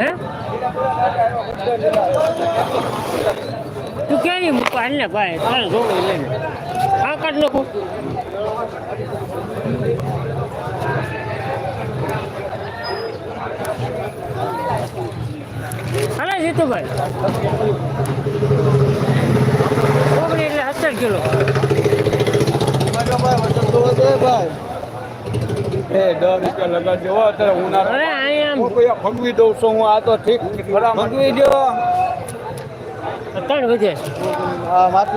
હે? તું ક્યાં નહીં મૂકવા હાલ ને ભાઈ? તારે જોડું લઈને આ કાઢ નાખું હાલે, જીતુભાઈ. ઓગણી એટલે સત્તર કિલો. એ દસ રૂપિયા લગાડજો હો, અત્યારે ઉનાળો હું કોઈ ફગવી દઉં છું હું આ તો ઠીક. ખરા ફગવી દો. ત્રણ વધે હા વાત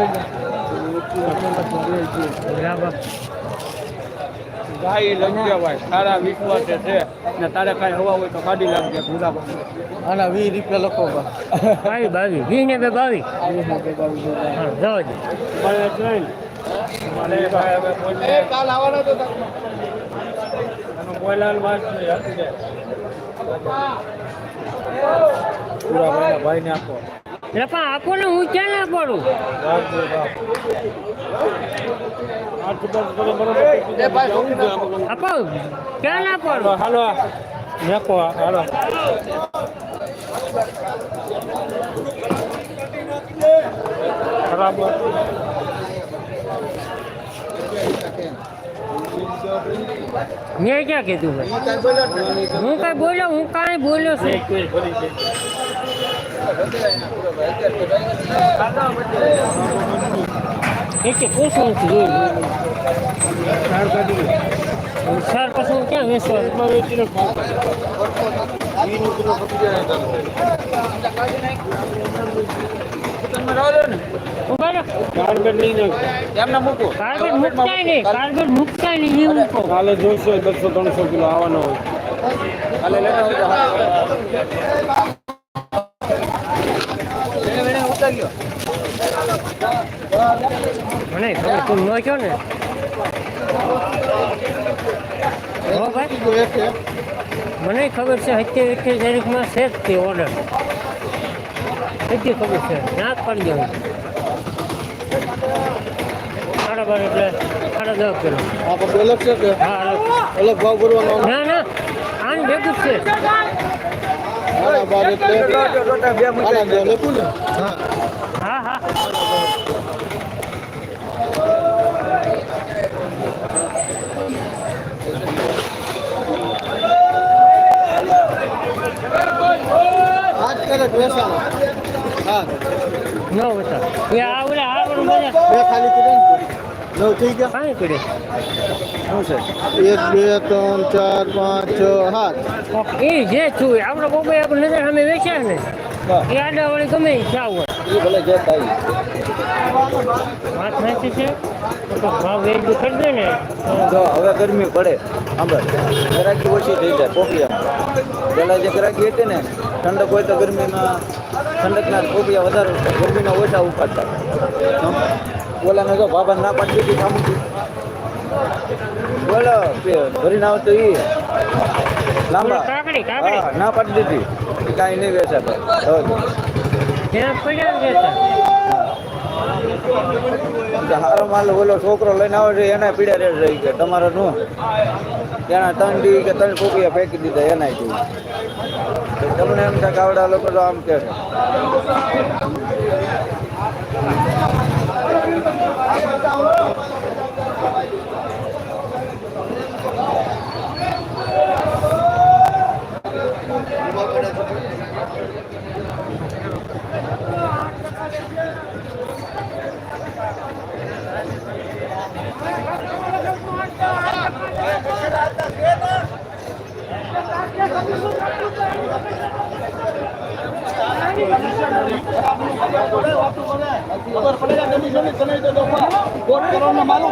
બરાબર. ગાય લઈ ભાઈ તારા વિશ્વાસે છે. ને તારે કાંઈ હવા હોય તો કાઢી લાગજે ભૂલા આના વીસ રૂપિયા લખો બાવીસ બાવીસ વીસ ને બે બાવીસ જવા દે. કાલ આવવાના તો મોયલાલ માસ હતી ને પૂરા ભાઈ ભાઈને આપો. એટલે આપો ને હું ક્યાં ના પડું? આપો ક્યાં ના પડું? હાલો મેકો હાલો. ખરાબ મેં ક્યાં કીધું ભાઈ હું કઈ બોલ્યો? હું કાંઈ બોલ્યો છું? એક પૂછવું છું જોઈ સાર પછી ક્યાં વેચવાનું ઉભા રહો. કાર્પેટ લઈને એમને મૂકો કાર્બેટ મુકતાય નહીં કાર્બેટ મુકતાય નહીં એ મૂકો કાલે જોઈશે બસો ત્રણસો કિલો આવવાનો હોય કાલે લેતા મને ખબર તું ન કહો ને હો ભાઈ મને ખબર છે સત્યાવીસ એકવીસ તારીખમાં છે જ તે ઓર્ડર બધી ખબર છે. ના જ પડી સાડા બાર એટલે સાડા દસ કિલો અલગ છે કે? હા અલગ. અલગ ભાવ કરવાનો ના ના. આન ભેગું જ છે. બાર એટલે ને હા. હા હા ન બતા એ ખાલી નવ થઈ ગયા પડે શું છે એક બે ત્રણ ચાર પાંચ છ સાત એ જે છું આપણે બહુ આપણે નજર સામે વેચ્યા ને એ આડા વાળી ગમે એ ચા એ ભલે જે થાય વાત સાચી છે તો ભાવ વેચવું ખરીદે ને જો હવે ગરમી પડે આંબર ગ્રાહકી ઓછી થઈ જાય પોપિયા પહેલાં જે ગ્રાહકી હતી ને. ઠંડક હોય તો ગરમીમાં ઠંડકના કોબિયા વધારે ગરમીના ઓછા ઉપાડતા ઓલાને જો બાબા ના પાડી દીધી કામ બોલો ભરી ભરીને આવતો એ લાંબા. ના પાડી દીધી. કાંઈ નહીં વેચાતા. હારો માલ ઓલો છોકરો લઈને આવે છે, એના પીડા રેડ રહી ગયા તમારે નું એના ત્રણ દી કે ત્રણ કોપીએ ફેંકી દીધા એના તમને એમ થાય કે આવડા લોકો તો આમ કે છે.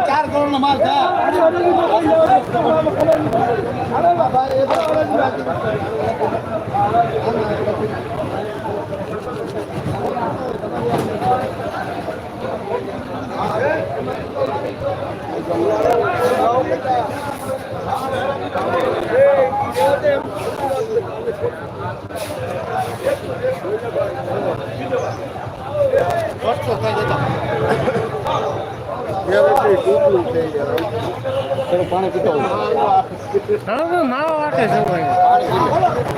ચાર કરોડ નો માલ પાણી પીતો હવે ના વાટે છે ભાઈ.